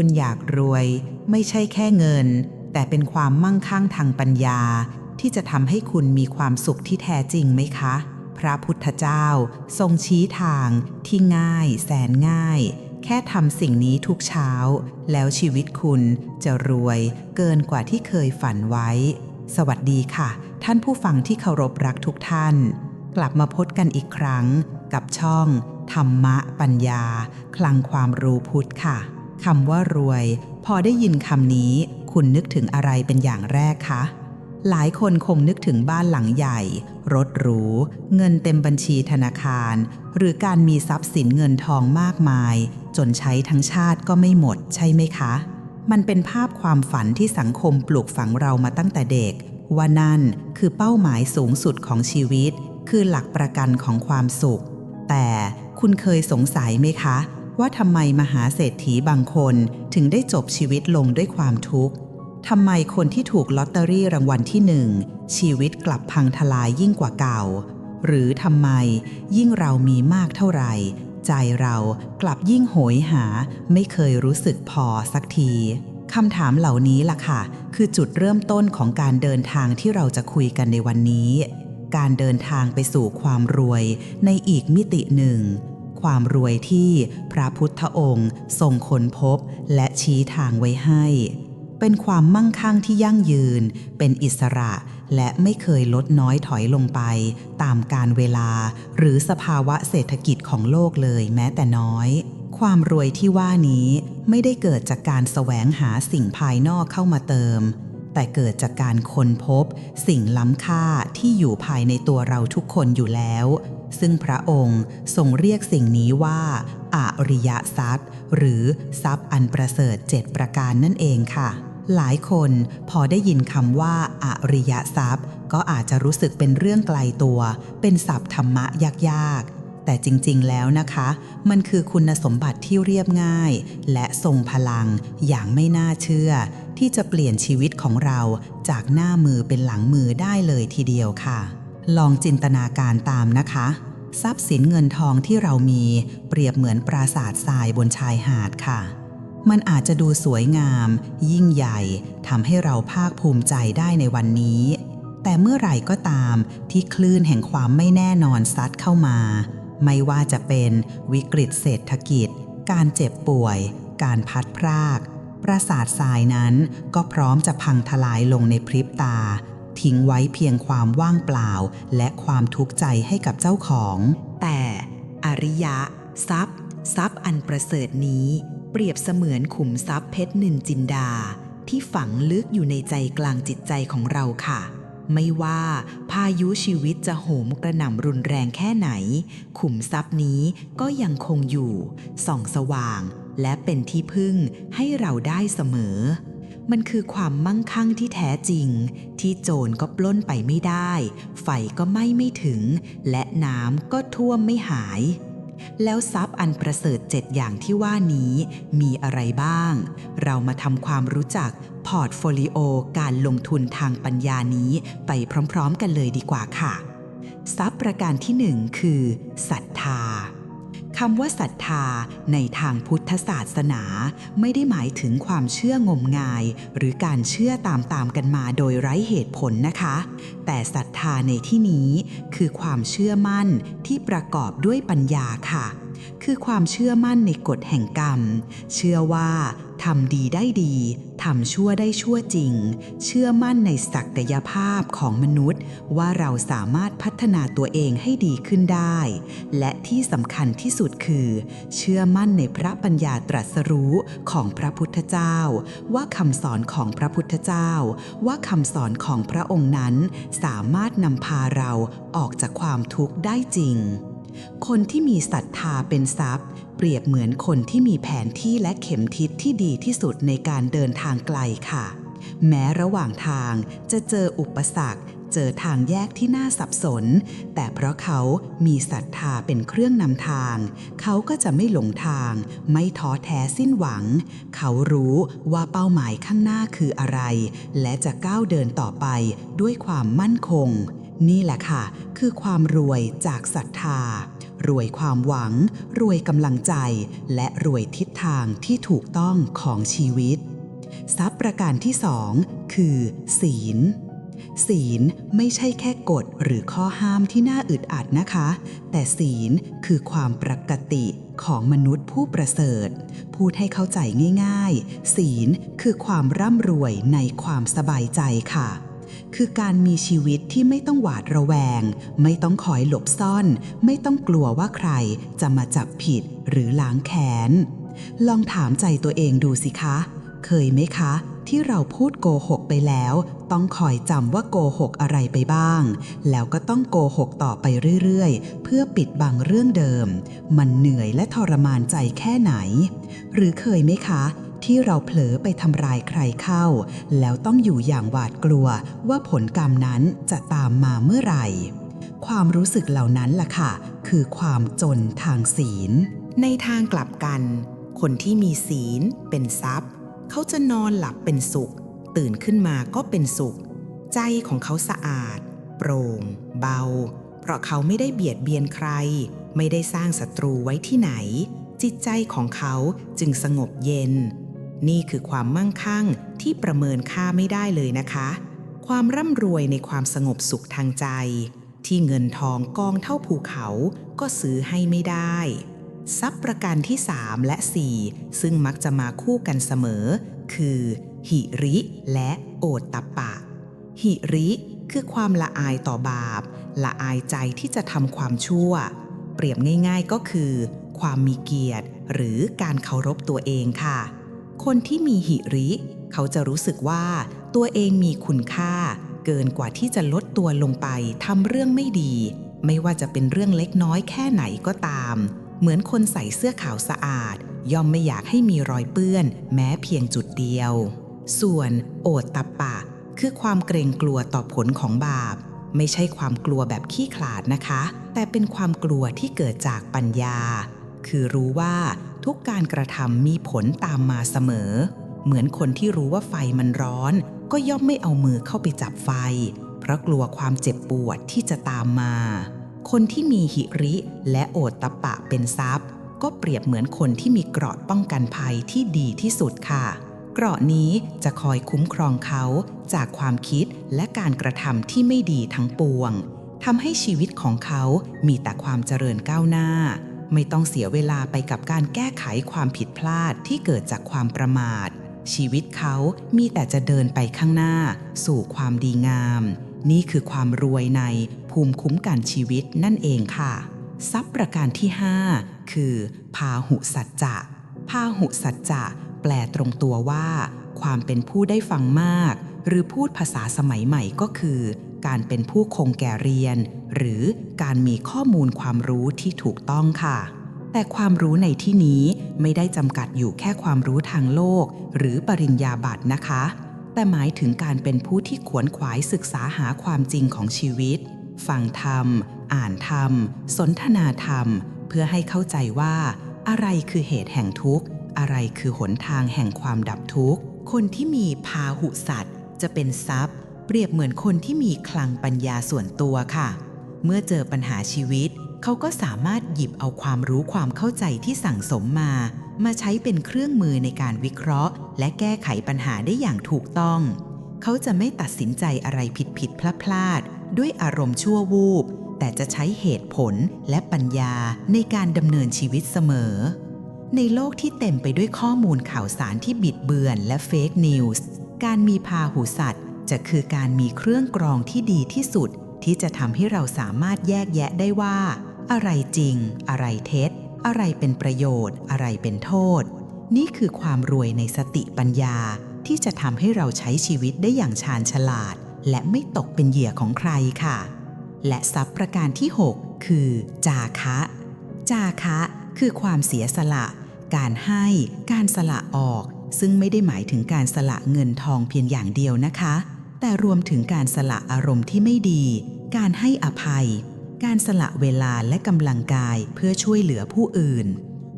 คุณอยากรวย ไม่ใช่แค่เงิน แต่เป็นความมั่งคั่งทางปัญญา ที่จะทำให้คุณมีความสุขที่แท้จริงไหมคะ พระพุทธเจ้า ทรงชี้ทางที่ง่าย แสนง่าย แค่ทำสิ่งนี้ทุกเช้า แล้วชีวิตคุณจะรวยเกินกว่าที่เคยฝันไว้ สวัสดีค่ะ ท่านผู้ฟังที่เคารพรักทุกท่าน กลับมาพบกันอีกครั้งกับช่องธรรมะปัญญา คลังความรู้พุทธค่ะ คำว่ารวย พอได้ยินคำนี้ คุณนึกถึงอะไรเป็นอย่างแรกคะ หลายคนคงนึกถึงบ้านหลังใหญ่ รถหรู เงินเต็มบัญชีธนาคาร หรือการมีทรัพย์สินเงินทองมากมาย จนใช้ทั้งชาติก็ไม่หมดใช่ไหมคะ มันเป็นภาพความฝันที่สังคมปลูกฝังเรามาตั้งแต่เด็ก ว่านั่นคือเป้าหมายสูงสุดของชีวิต คือหลักประกันของความสุข แต่คุณเคยสงสัยไหมคะ ว่าทำไมมหาเศรษฐีบางคนถึงได้จบชีวิตลงด้วยความทุกข์ทำไมคนที่ถูกลอตเตอรี่รางวัลที่หนึ่งชีวิตกลับพังทลายยิ่งกว่าเก่า หรือทำไมยิ่งเรามีมากเท่าไหร่ ใจเรากลับยิ่งโหยหาไม่เคยรู้สึกพอสักทีคำถามเหล่านี้ล่ะค่ะ คือจุดเริ่มต้นของการเดินทางที่เราจะคุยกันในวันนี้ การเดินทางไปสู่ความรวยในอีกมิติหนึ่ง ความรวยที่พระพุทธองค์ทรงค้นพบและชี้ทางไว้ให้ เป็นความมั่งคั่งที่ยั่งยืน เป็นอิสระและไม่เคยลดน้อยถอยลงไป ตามการเวลาหรือสภาวะเศรษฐกิจของโลกเลยแม้แต่น้อย ความรวยที่ว่านี้ไม่ได้เกิดจากการแสวงหาสิ่งภายนอกเข้ามาเติม แต่เกิดจากการค้นพบ สิ่งล้ำค่าที่อยู่ภายในตัวเราทุกคนอยู่แล้ว ซึ่งพระองค์ทรงเรียกสิ่งนี้ว่าอาริยทรัพย์ หรือทรัพย์อันประเสริฐเจ็ดประการนั่นเองค่ะ หลายคนพอได้ยินคำว่าอาริยทรัพย์ ก็อาจจะรู้สึกเป็นเรื่องไกลตัว เป็นศัพท์ธรรมะยากๆ แต่จริงๆแล้วนะคะ มันคือคุณสมบัติที่เรียบง่าย และทรงพลังอย่างไม่น่าเชื่อ ที่จะเปลี่ยนชีวิตของเราจากหน้ามือเป็นหลังมือได้เลยทีเดียวค่ะลองจินตนาการตามนะคะ ทรัพย์สินเงินทองที่เรามีเปรียบเหมือนปราสาททรายบนชายหาดค่ะ มันอาจจะดูสวยงาม ยิ่งใหญ่ทำให้เราภาคภูมิใจได้ในวันนี้ แต่เมื่อไหร่ก็ตามที่คลื่นแห่งความไม่แน่นอนซัดเข้ามา ไม่ว่าจะเป็นวิกฤตเศรษฐกิจ การเจ็บป่วย การพัดพราก ปราสาททรายนั้นก็พร้อมจะพังทลายลงในพริบตา ทิ้งไว้เพียงความว่างเปล่า และความทุกข์ใจให้กับเจ้าของ แต่อริยะ ทรัพย์ ทรัพย์อันประเสริฐนี้ เปรียบเสมือนขุมทรัพย์เพชรนินจินดา ที่ฝังลึกอยู่ในใจกลางจิตใจของเราค่ะไม่ว่าพายุชีวิตจะโหมกระหน่ำรุนแรงแค่ไหน ขุมทรัพย์นี้ก็ยังคงอยู่ ส่องสว่าง และเป็นที่พึ่งให้เราได้เสมอ มันคือความมั่งคั่งที่แท้จริง ที่โจรก็ปล้นไปไม่ได้ ไฟก็ไหม้ไม่ถึง และน้ำก็ท่วมไม่หาย แล้วทรัพย์อันประเสริฐเจ็ดอย่างที่ว่านี้มีอะไรบ้าง เรามาทำความรู้จักพอร์ตโฟลิโอการลงทุนทางปัญญานี้ไปพร้อมๆกันเลยดีกว่าค่ะ ทรัพย์ประการที่หนึ่งคือศรัทธา คำว่าศรัทธาในทางพุทธศาสนา ไม่ได้หมายถึงความเชื่องมงาย หรือการเชื่อตามตามกันมาโดยไร้เหตุผลนะคะ แต่ศรัทธาในที่นี้คือความเชื่อมั่นที่ประกอบด้วยปัญญาค่ะ คือความเชื่อมั่นในกฎแห่งกรรม เชื่อว่าทำดีได้ดี ทำชั่วได้ชั่วจริง เชื่อมั่นในศักยภาพของมนุษย์ ว่าเราสามารถพัฒนาตัวเองให้ดีขึ้นได้ และที่สำคัญที่สุดคือ เชื่อมั่นในพระปัญญาตรัสรู้ของพระพุทธเจ้า ว่าคำสอนของพระพุทธเจ้า ว่าคำสอนของพระองค์นั้น สามารถนำพาเราออกจากความทุกข์ได้จริง คนที่มีศรัทธาเป็นทรัพย์ เปรียบเหมือนคนที่มีแผนที่และเข็มทิศที่ดีที่สุดในการเดินทางไกลค่ะ แม้ระหว่างทางจะเจออุปสรรค เจอทางแยกที่น่าสับสน แต่เพราะเขามีศรัทธาเป็นเครื่องนำทาง เขาก็จะไม่หลงทาง ไม่ท้อแท้สิ้นหวัง เขารู้ว่าเป้าหมายข้างหน้าคืออะไร และจะก้าวเดินต่อไปด้วยความมั่นคง นี่แหละค่ะ คือความรวยจากศรัทธา รวยความหวัง รวยกำลังใจ และรวยทิศทางที่ถูกต้องของชีวิต ทรัพย์ประการที่สองคือ ศีล ศีลไม่ใช่แค่กฎหรือข้อห้ามที่น่าอึดอัดนะคะ แต่ศีลคือความปกติของมนุษย์ผู้ประเสริฐ พูดให้เข้าใจง่าย ๆ ศีลคือความร่ำรวยในความสบายใจค่ะ คือการมีชีวิตที่ไม่ต้องหวาดระแวง ไม่ต้องคอยหลบซ่อน ไม่ต้องกลัวว่าใครจะมาจับผิดหรือล้างแค้น ลองถามใจตัวเองดูสิคะ เคยไหมคะ ที่เราพูดโกหกไปแล้ว ต้องคอยจำว่าโกหกอะไรไปบ้าง แล้วก็ต้องโกหกต่อไปเรื่อยๆ เพื่อปิดบังเรื่องเดิม มันเหนื่อยและทรมานใจแค่ไหน หรือเคยไหมคะ ที่เราเผลอไปทำร้ายใครเข้า แล้วต้องอยู่อย่างหวาดกลัวว่าผลกรรมนั้นจะตามมาเมื่อไหร่ ความรู้สึกเหล่านั้นล่ะค่ะ คือความจนทางศีล ในทางกลับกัน คนที่มีศีลเป็นทรัพย์ เขาจะนอนหลับเป็นสุข ตื่นขึ้นมาก็เป็นสุข ใจของเขาสะอาด โปร่ง เบา เพราะเขาไม่ได้เบียดเบียนใคร ไม่ได้สร้างศัตรูไว้ที่ไหนจิตใจของเขาจึงสงบเย็น นี่คือความมั่งคั่งที่ประเมินค่าไม่ได้เลยนะคะ ความร่ำรวยในความสงบสุขทางใจ ที่เงินทองกองเท่าภูเขาก็ซื้อให้ไม่ได้ ทรัพย์ประการที่ 3 และ 4 ซึ่งมักจะมาคู่กันเสมอ คือ หิริและโอตตัปปะ หิริคือความละอายต่อบาป ละอายใจที่จะทำความชั่ว เปรียบง่าย ๆก็คือ ความมีเกียรติ หรือการเคารพตัวเองค่ะ คนที่มีหิริ เขาจะรู้สึกว่าตัวเองมีคุณค่า เกินกว่าที่จะลดตัวลงไปทำเรื่องไม่ดี ไม่ว่าจะเป็นเรื่องเล็กน้อยแค่ไหนก็ตาม เหมือนคนใส่เสื้อขาวสะอาด ย่อมไม่อยากให้มีรอยเปื้อน แม้เพียงจุดเดียว ส่วนโอตตัปปะ คือความเกรงกลัวต่อผลของบาป ไม่ใช่ความกลัวแบบขี้ขลาดนะคะ แต่เป็นความกลัวที่เกิดจากปัญญา คือรู้ว่าทุกการกระทำมีผลตามมาเสมอ เหมือนคนที่รู้ว่าไฟมันร้อน ก็ย่อมไม่เอามือเข้าไปจับไฟ เพราะกลัวความเจ็บปวดที่จะตามมา คนที่มีหิริและโอตตะปะเป็นทรัพย์ ก็เปรียบเหมือนคนที่มีเกราะป้องกันภัยที่ดีที่สุดค่ะ เกราะนี้จะคอยคุ้มครองเขาจากความคิดและการกระทำที่ไม่ดีทั้งปวงทำให้ชีวิตของเขามีแต่ความเจริญก้าวหน้า ไม่ต้องเสียเวลาไปกับการแก้ไขความผิดพลาดที่เกิดจากความประมาท ชีวิตเขามีแต่จะเดินไปข้างหน้า สู่ความดีงาม นี่คือความรวยในภูมิคุ้มกันชีวิตนั่นเองค่ะ ทรัพย์ประการที่ 5 คือ พาหุสัจจะพาหุสัจจะแปลตรงตัวว่า ความเป็นผู้ได้ฟังมาก หรือพูดภาษาสมัยใหม่ก็คือ การเป็นผู้คงแก่เรียน หรือการมีข้อมูลความรู้ที่ถูกต้องค่ะ แต่ความรู้ในที่นี้ไม่ได้จำกัดอยู่แค่ความรู้ทางโลก หรือปริญญาบัตรนะคะ แต่หมายถึงการเป็นผู้ที่ขวนขวายศึกษาหาความจริงของชีวิต ฟังธรรม อ่านธรรม สนทนาธรรม เพื่อให้เข้าใจว่า อะไรคือเหตุแห่งทุกข์ อะไรคือหนทางแห่งความดับทุกข์ คนที่มีพาหุสัตว์จะเป็นทรัพย์ เปรียบเหมือนคนที่มีคลังปัญญาส่วนตัวค่ะ เมื่อเจอปัญหาชีวิต เขาก็สามารถหยิบเอาความรู้ความเข้าใจที่สั่งสมมา มาใช้เป็นเครื่องมือในการวิเคราะห์ และแก้ไขปัญหาได้อย่างถูกต้อง เขาจะไม่ตัดสินใจอะไรผิดผิดพลาดพลาดด้วยอารมณ์ชั่ววูบ แต่จะใช้เหตุผลและปัญญาในการดำเนินชีวิตเสมอ ในโลกที่เต็มไปด้วยข้อมูลข่าวสารที่บิดเบือนและเฟกนิวส์การมีพาหูสัตว์ จะคือการมีเครื่องกรองที่ดีที่สุด ที่จะทำให้เราสามารถแยกแยะได้ว่า อะไรจริง อะไรเท็จ อะไรเป็นประโยชน์ อะไรเป็นโทษ นี่คือความรวยในสติปัญญา ที่จะทำให้เราใช้ชีวิตได้อย่างชาญฉลาด และไม่ตกเป็นเหยื่อของใครค่ะ และทรัพย์ประการที่ 6 คือ จาคะ จาคะ คือความเสียสละ การให้ การสละออกซึ่งไม่ได้หมายถึงการสละเงินทองเพียงอย่างเดียวนะคะ แต่รวมถึงการสละอารมณ์ที่ไม่ดี การให้อภัย การสละเวลาและกำลังกายเพื่อช่วยเหลือผู้อื่น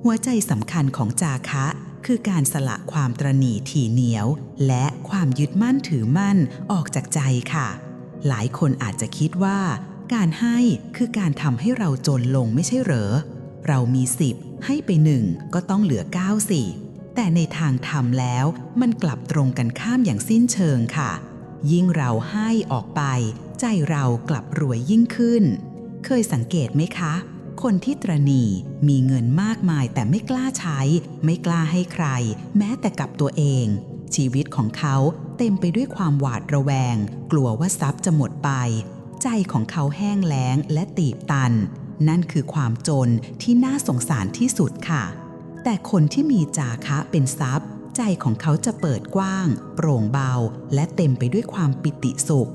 หัวใจสำคัญของจาคะ คือการสละความตรณีถี่เหนียว และความยึดมั่นถือมั่นออกจากใจค่ะ หลายคนอาจจะคิดว่า การให้คือการทำให้เราจนลงไม่ใช่เหรอ เรามีสิบให้ไปหนึ่งก็ต้องเหลือเก้าสิแต่ในทางธรรมแล้วมันกลับตรงกันข้ามอย่างสิ้นเชิงค่ะ ยิ่งเราให้ออกไป ใจเรากลับรวยยิ่งขึ้น เคยสังเกตไหมคะ คนที่ตรณีมีเงินมากมายแต่ไม่กล้าใช้ ไม่กล้าให้ใคร แม้แต่กับตัวเอง ชีวิตของเขาเต็มไปด้วยความหวาดระแวง กลัวว่าทรัพย์จะหมดไป ใจของเขาแห้งแล้งและตีบตัน นั่นคือความจนที่น่าสงสารที่สุดค่ะ แต่คนที่มีจาคะเป็นทรัพย์ ใจของเขาจะเปิดกว้าง โปร่งเบา และเต็มไปด้วยความปิติสุข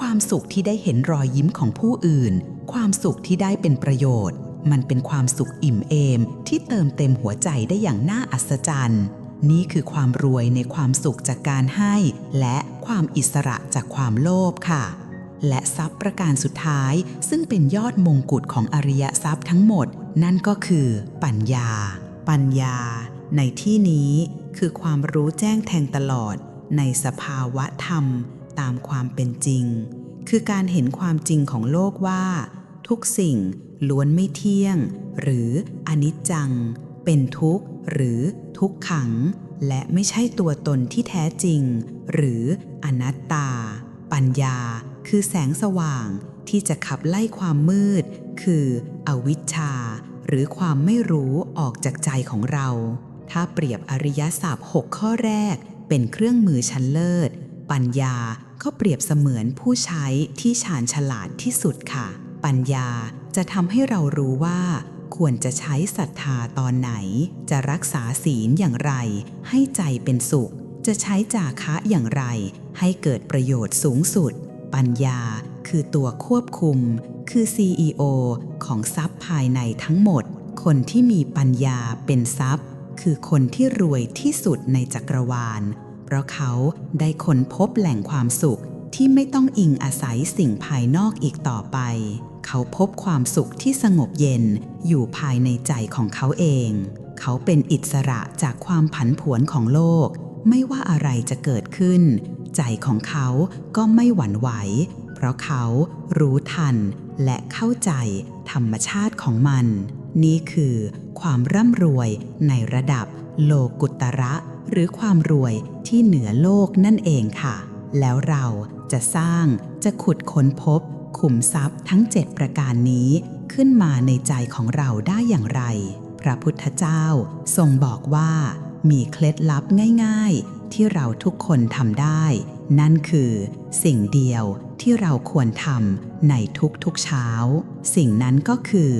ความสุขที่ได้เห็นรอยยิ้มของผู้อื่น ความสุขที่ได้เป็นประโยชน์ มันเป็นความสุขอิ่มเอม ที่เติมเต็มหัวใจได้อย่างน่าอัศจรรย์ นี่คือความรวยในความสุขจากการให้ และความอิสระจากความโลภค่ะและทรัพย์ประการสุดท้าย ซึ่งเป็นยอดมงกุฎของอริยทรัพย์ทั้งหมด นั่นก็คือ ปัญญา ปัญญา ในที่นี้ คือความรู้แจ้งแทงตลอดในสภาวะธรรมตามความเป็นจริง คือการเห็นความจริงของโลกว่า ทุกสิ่งล้วนไม่เที่ยง หรืออนิจจัง เป็นทุกข์ หรือทุกขัง และไม่ใช่ตัวตนที่แท้จริง หรืออนัตตา ปัญญา คือแสงสว่างที่จะขับไล่ความมืด คืออวิชชา หรือความไม่รู้ออกจากใจของเรา ถ้าเปรียบอริยสัพหกข้อแรก เป็นเครื่องมือชั้นเลิศ ปัญญาก็เปรียบเสมือนผู้ใช้ที่ชาญฉลาดที่สุดค่ะ ปัญญาจะทำให้เรารู้ว่า ควรจะใช้ศรัทธาตอนไหน จะรักษาศีลอย่างไร ให้ใจเป็นสุข จะใช้จาคะอย่างไร ให้เกิดประโยชน์สูงสุด ปัญญาคือตัวควบคุม คือ CEO ของทรัพย์ภายในทั้งหมด คนที่มีปัญญาเป็นทรัพย์ คือคนที่รวยที่สุดในจักรวาล เพราะเขาได้ค้นพบแหล่งความสุขที่ไม่ต้องอิงอาศัยสิ่งภายนอกอีกต่อไป เขาพบความสุขที่สงบเย็นอยู่ภายในใจของเขาเอง เขาเป็นอิสระจากความผันผวนของโลก ไม่ว่าอะไรจะเกิดขึ้น ใจของเขาก็ไม่หวั่นไหว เพราะเขารู้ทันและเข้าใจธรรมชาติของมัน นี่คือความร่ำรวยในระดับโลกุตระหรือความรวยที่เหนือโลกนั่นเองค่ะ แล้วเราจะสร้างจะขุดค้นพบ ขุมทรัพย์ทั้ง 7 ประการนี้ขึ้นมาในใจของเราได้อย่างไร พระพุทธเจ้าทรงบอกว่ามีเคล็ดลับง่าย ๆ ที่เราทุกคนทำได้ นั่นคือสิ่งเดียวที่เราควรทำในทุกๆเช้า สิ่งนั้นก็คือ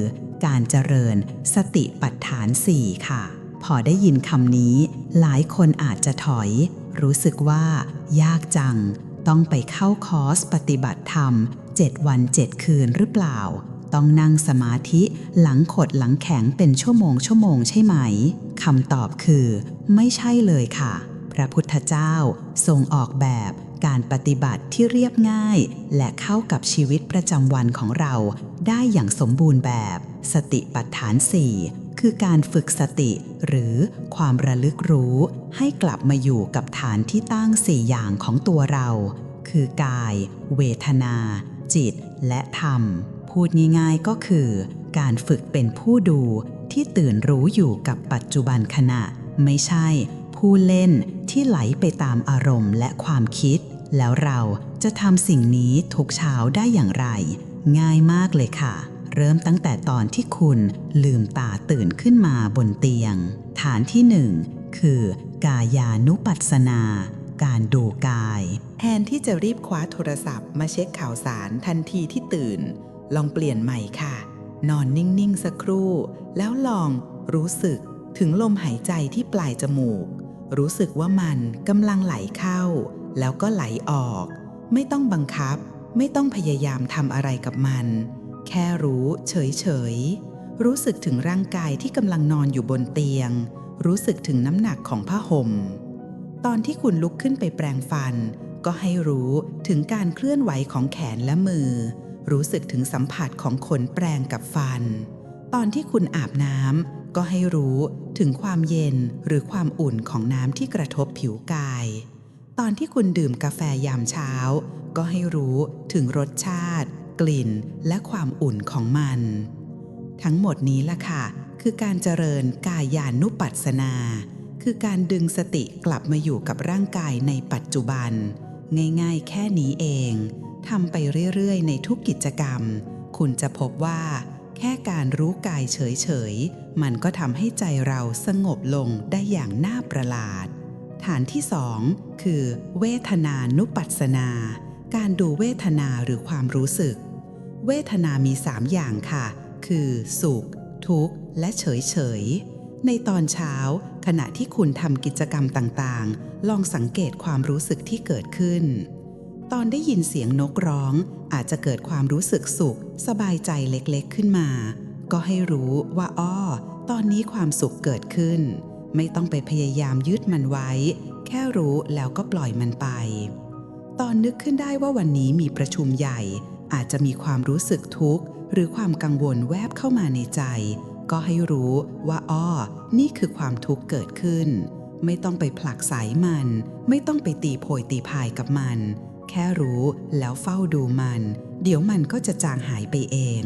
การเจริญ สติปัฏฐานสี่ค่ะ พอได้ยินคำนี้ หลายคนอาจจะถอย รู้สึกว่า ยากจัง ต้องไปเข้าคอร์สปฏิบัติธรรม 7 วัน 7 คืนหรือเปล่า ต้องนั่งสมาธิหลังขดหลังแข็งเป็นชั่วโมงชั่วโมงใช่ไหมคำตอบคือ ไม่ใช่เลยค่ะ พระพุทธเจ้าทรงออกแบบการปฏิบัติที่เรียบง่าย และเข้ากับชีวิตประจำวันของเราได้อย่างสมบูรณ์แบบ สติปัฏฐานสี่คือการฝึกสติหรือความระลึกรู้ให้กลับมาอยู่กับฐานที่ตั้งสี่อย่างของตัวเรา คือกาย เวทนา จิต และธรรม พูดง่ายๆก็คือ การฝึกเป็นผู้ดูที่ตื่นรู้อยู่กับปัจจุบันขณะ ไม่ใช่ ผู้เล่นที่ไหลไปตามอารมณ์และความคิด แล้วเราจะทำสิ่งนี้ทุกเช้าได้อย่างไร ง่ายมากเลยค่ะ เริ่มตั้งแต่ตอนที่คุณลืมตาตื่นขึ้นมาบนเตียง ฐานที่หนึ่งคือกายานุปัสสนา การดูกาย แทนที่จะรีบคว้าโทรศัพท์มาเช็คข่าวสารทันทีที่ตื่น ลองเปลี่ยนใหม่ค่ะ นอนนิ่ง ๆ สักครู่ แล้วลองรู้สึกถึงลมหายใจที่ปลายจมูก รู้สึกว่ามันกำลังไหลเข้า แล้วก็ไหลออก ไม่ต้องบังคับ ไม่ต้องพยายามทำอะไรกับมัน แค่รู้เฉยๆรู้สึกถึงร่างกายที่กำลังนอนอยู่บนเตียง รู้สึกถึงน้ำหนักของผ้าห่ม ตอนที่คุณลุกขึ้นไปแปรงฟัน ก็ให้รู้ถึงการเคลื่อนไหวของแขนและมือ รู้สึกถึงสัมผัสของขนแปรงกับฟัน ตอนที่คุณอาบน้ำก็ให้รู้ถึงความเย็นหรือความอุ่นของน้ำที่กระทบผิวกาย ตอนที่คุณดื่มกาแฟยามเช้า ก็ให้รู้ถึงรสชาติ กลิ่นและความอุ่นของมัน ทั้งหมดนี้ล่ะค่ะ คือการเจริญกายานุปัสสนา คือการดึงสติกลับมาอยู่กับร่างกายในปัจจุบัน ง่ายๆ แค่นี้เองทำไปเรื่อยๆ ในทุกกิจกรรม คุณจะพบว่า แค่การรู้กายเฉยๆ มันก็ทำให้ใจเราสงบลงได้อย่างน่าประหลาด ฐานที่สองคือ เวทนานุปัสสนา การดูเวทนาหรือความรู้สึก เวทนามี 3 อย่างค่ะ คือ สุข ทุกข์ และเฉยเฉยๆในตอนเช้า ขณะที่คุณทำกิจกรรมต่างๆ ลองสังเกตความรู้สึกที่เกิดขึ้น ตอนได้ยินเสียงนกร้อง อาจจะเกิดความรู้สึกสุข สบายใจเล็กๆขึ้นมา ก็ให้รู้ว่าอ้อ ตอนนี้ความสุขเกิดขึ้น ไม่ต้องไปพยายามยึดมันไว้ แค่รู้แล้วก็ปล่อยมันไป ตอนนึกขึ้นได้ว่าวันนี้มีประชุมใหญ่ อาจจะมีความรู้สึกทุกข์ หรือความกังวลแวบเข้ามาในใจ ก็ให้รู้ว่าอ้อ นี่คือความทุกข์เกิดขึ้น ไม่ต้องไปผลักไสมัน ไม่ต้องไปตีโพยตีพายกับมัน แค่รู้แล้วเฝ้าดูมัน เดี๋ยวมันก็จะจางหายไปเอง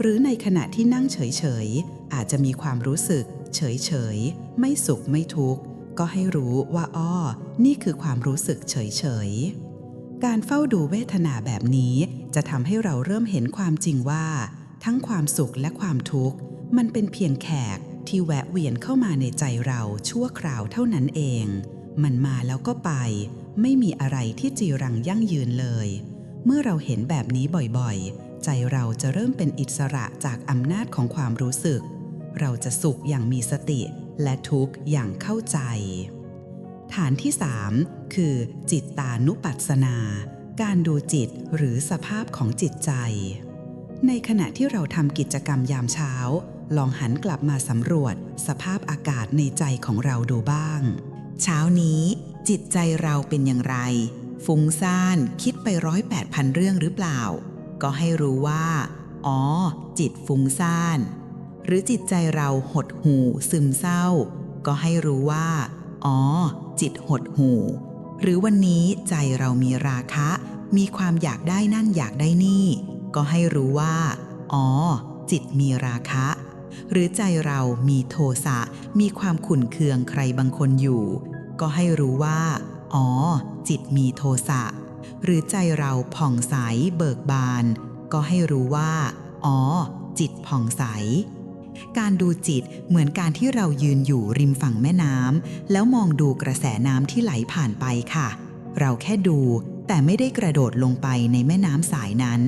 หรือในขณะที่นั่งเฉยๆ อาจจะมีความรู้สึก เฉยๆ ไม่สุขไม่ทุกข์ก็ให้รู้ว่าอ้อ นี่คือความรู้สึกเฉยๆการเฝ้าดูเวทนาแบบนี้ จะทำให้เราเริ่มเห็นความจริงว่า ทั้งความสุขและความทุกข์ มันเป็นเพียงแขกที่แวะเวียนเข้ามาในใจเราชั่วคราวเท่านั้นเอง มันมาแล้วก็ไป ไม่มีอะไรที่จีรังยั่งยืนเลย เมื่อเราเห็นแบบนี้บ่อยๆ ใจเราจะเริ่มเป็นอิสระจากอำนาจของความรู้สึก เราจะสุขอย่างมีสติและทุกข์อย่างเข้าใจ ฐานที่ 3 คือจิตตานุปัสสนา การดูจิตหรือสภาพของจิตใจ ในขณะที่เราทำกิจกรรมยามเช้า ลองหันกลับมาสำรวจ สภาพอากาศในใจของเราดูบ้าง เช้านี้ จิตใจเราเป็นอย่างไร ฟุ้งซ่านคิดไปร้อยแปดพันเรื่องหรือเปล่า ก็ให้รู้ว่า อ๋อ จิตฟุ้งซ่าน หรือจิตใจเราหดหู่ซึมเศร้า ก็ให้รู้ว่า อ๋อ จิตหดหู่ หรือวันนี้ใจเรามีราคะ มีความอยากได้นั่นอยากได้นี่ ก็ให้รู้ว่า อ๋อ จิตมีราคะ หรือใจเรามีโทสะ มีความขุ่นเคืองใครบางคนอยู่ ก็ให้รู้ว่า อ๋อ จิตมีโทสะ หรือใจเราผ่องใสเบิกบาน ก็ให้รู้ว่า อ๋อ จิตผ่องใส การดูจิตเหมือนการที่เรายืนอยู่ริมฝั่งแม่น้ำแล้วมองดูกระแสน้ำที่ไหลผ่านไปค่ะ เราแค่ดูแต่ไม่ได้กระโดดลงไปในแม่น้ำสายนั้น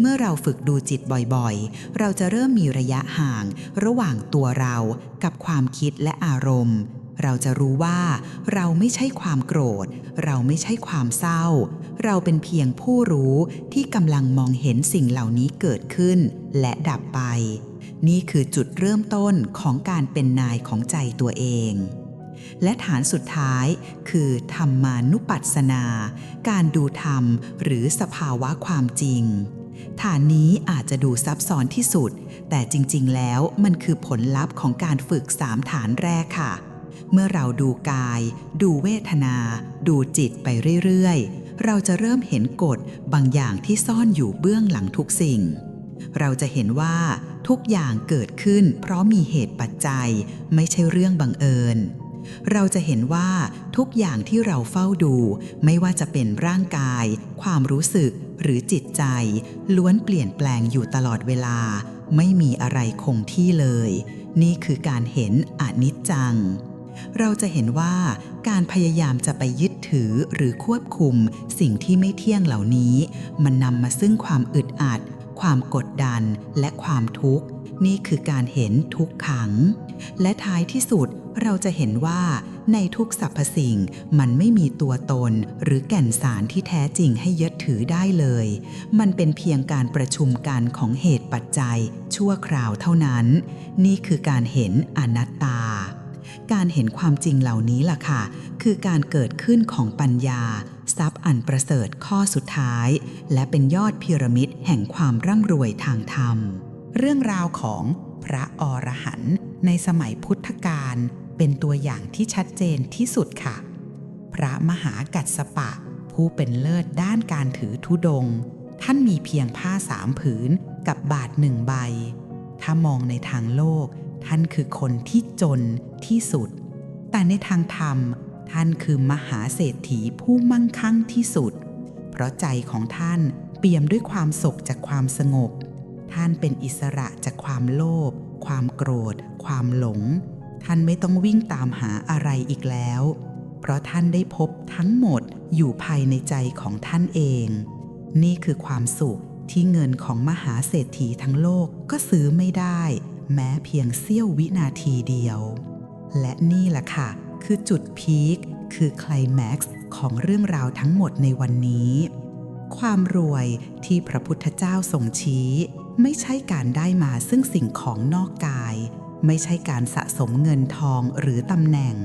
เมื่อเราฝึกดูจิตบ่อยๆ เราจะเริ่มมีระยะห่าง ระหว่างตัวเรากับความคิดและอารมณ์เราจะรู้ว่าเราไม่ใช่ความโกรธ เราไม่ใช่ความเศร้า เราเป็นเพียงผู้รู้ที่กำลังมองเห็นสิ่งเหล่านี้เกิดขึ้น และดับไป นี่คือจุดเริ่มต้นของการเป็นนายของใจตัวเอง และฐานสุดท้ายคือธรรมานุปัสสนา การดูธรรมหรือสภาวะความจริง ฐานนี้อาจจะดูซับซ้อนที่สุด แต่จริง ๆ แล้วมันคือผลลัพธ์ของการฝึกสามฐานแรกค่ะ เมื่อเราดูกาย ดูเวทนา ดูจิตไปเรื่อย ๆ เราจะเริ่มเห็นกฎบางอย่างที่ซ่อนอยู่เบื้องหลังทุกสิ่ง เราจะเห็นว่าทุกอย่างเกิดขึ้น เพราะมีเหตุปัจจัย ไม่ใช่เรื่องบังเอิญ เราจะเห็นว่าทุกอย่างที่เราเฝ้าดู ไม่ว่าจะเป็นร่างกาย ความรู้สึกหรือจิตใจ ล้วนเปลี่ยนแปลงอยู่ตลอดเวลา ไม่มีอะไรคงที่เลย นี่คือการเห็นอนิจจังเราจะเห็นว่าการพยายามจะไปยึดถือหรือควบคุมสิ่งที่ไม่เที่ยงเหล่านี้ มันนำมาซึ่งความอึดอัด ความกดดันและความทุกข์ นี่คือการเห็นทุกขัง และท้ายที่สุดเราจะเห็นว่าในทุกสรรพสิ่งมันไม่มีตัวตนหรือแก่นสารที่แท้จริงให้ยึดถือได้เลย มันเป็นเพียงการประชุมกันของเหตุปัจจัย ชั่วคราวเท่านั้น นี่คือการเห็นอนัตตา การเห็นความจริงเหล่านี้ล่ะค่ะ คือการเกิดขึ้นของปัญญา ทรัพย์อันประเสริฐข้อสุดท้าย และเป็นยอดพีระมิดแห่งความร่ำรวยทางธรรม เรื่องราวของพระอรหันต์ในสมัยพุทธกาลเป็นตัวอย่างที่ชัดเจนที่สุดค่ะ พระมหากัสปะ ผู้เป็นเลิศด้านการถือธุดงค์ท่านมีเพียงผ้าสามผืนกับบาทหนึ่งใบ ถ้ามองในทางโลก ท่านคือคนที่จนที่สุด แต่ในทางธรรม ท่านคือมหาเศรษฐีผู้มั่งคั่งที่สุด เพราะใจของท่านเปี่ยมด้วยความสุขจากความสงบ ท่านเป็นอิสระจากความโลภ ความโกรธ ความหลง ท่านไม่ต้องวิ่งตามหาอะไรอีกแล้ว เพราะท่านได้พบทั้งหมดอยู่ภายในใจของท่านเอง นี่คือความสุขที่เงินของมหาเศรษฐีทั้งโลกก็ซื้อไม่ได้ แม้เพียงเสี้ยววินาทีเดียว และนี่แหละค่ะ คือจุดพีคคือไคลแม็กซ์ของเรื่องราวทั้งหมดในวันนี้ ความรวยที่พระพุทธเจ้าทรงชี้ ไม่ใช่การได้มาซึ่งสิ่งของนอกกาย ไม่ใช่การสะสมเงินทองหรือตำแหน่ง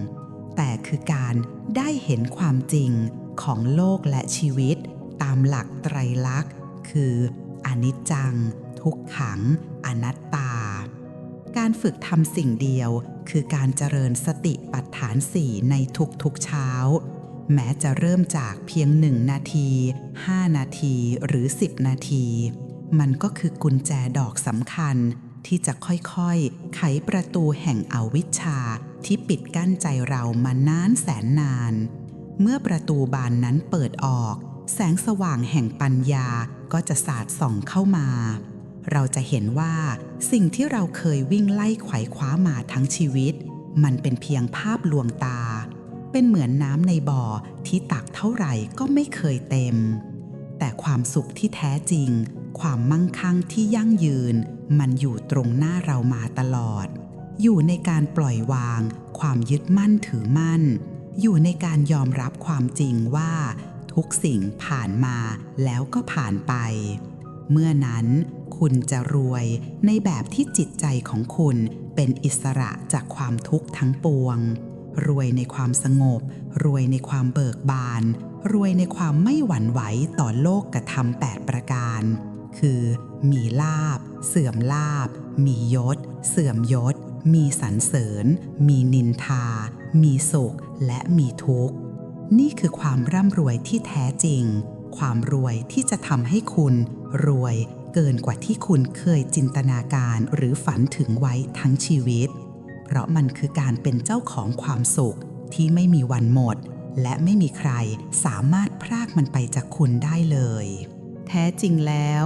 แต่คือการได้เห็นความจริงของโลกและชีวิต ตามหลักไตรลักษณ์ คืออนิจจัง ทุกขัง อนัตตา การฝึกทำสิ่งเดียว คือการเจริญสติปัฏฐานสี่ในทุกๆเช้า แม้จะเริ่มจากเพียงหนึ่งนาที 5 นาทีหรือ 10 นาที มันก็คือกุญแจดอกสำคัญที่จะค่อยๆ ไขประตูแห่งอวิชชาที่ปิดกั้นใจเรามานานแสนนาน เมื่อประตูบานนั้นเปิดออก แสงสว่างแห่งปัญญาก็จะสาดส่องเข้ามา เราจะเห็นว่าสิ่งที่เราเคยวิ่งไล่ไขว่คว้ามาทั้งชีวิต มันเป็นเพียงภาพลวงตา เป็นเหมือนน้ำในบ่อที่ตักเท่าไหร่ก็ไม่เคยเต็ม แต่ความสุขที่แท้จริง ความมั่งคั่งที่ยั่งยืน มันอยู่ตรงหน้าเรามาตลอด อยู่ในการปล่อยวาง ความยึดมั่นถือมั่น อยู่ในการยอมรับความจริงว่า ทุกสิ่งผ่านมาแล้วก็ผ่านไป เมื่อนั้น คุณจะรวยในแบบที่จิตใจของคุณเป็นอิสระจากความทุกข์ทั้งปวง รวยในความสงบ รวยในความเบิกบาน รวยในความไม่หวั่นไหวต่อโลกกระทำแปดประการ คือ มีลาบ เสื่อมลาบ มียศ เสื่อมยศ มีสรรเสริญ มีนินทา มีสุข และมีทุกข์ นี่คือความร่ำรวยที่แท้จริง ความรวยที่จะทำให้คุณ รวย เกินกว่าที่คุณเคยจินตนาการหรือฝันถึงไว้ทั้งชีวิต เพราะมันคือการเป็นเจ้าของความสุขที่ไม่มีวันหมด และไม่มีใครสามารถพรากมันไปจากคุณได้เลย แท้จริงแล้ว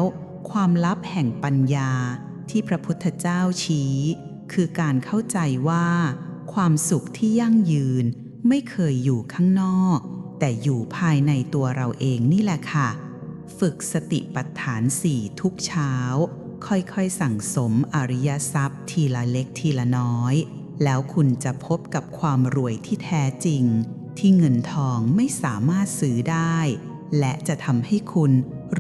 ความลับแห่งปัญญาที่พระพุทธเจ้าชี้ คือการเข้าใจว่า ความสุขที่ยั่งยืนไม่เคยอยู่ข้างนอก แต่อยู่ภายในตัวเราเองนี่แหละค่ะ ฝึกสติปัฏฐานสี่ทุกเช้า ค่อยๆสั่งสมอริยทรัพย์ ทีละเล็กทีละน้อย แล้วคุณจะพบกับความรวยที่แท้จริง ที่เงินทองไม่สามารถซื้อได้ และจะทำให้คุณ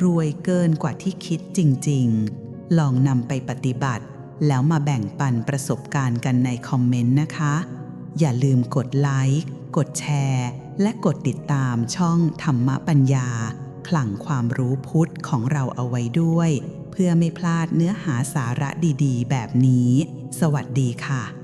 รวยเกินกว่าที่คิดจริงๆ ลองนำไปปฏิบัติ แล้วมาแบ่งปันประสบการณ์กันในคอมเมนต์นะคะ อย่าลืมกดไลค์ กดแชร์ และกดติดตามช่องธรรมปัญญา คลังความรู้พุทธของเราเอาไว้ด้วย เพื่อไม่พลาดเนื้อหาสาระดีๆ แบบนี้ สวัสดีค่ะ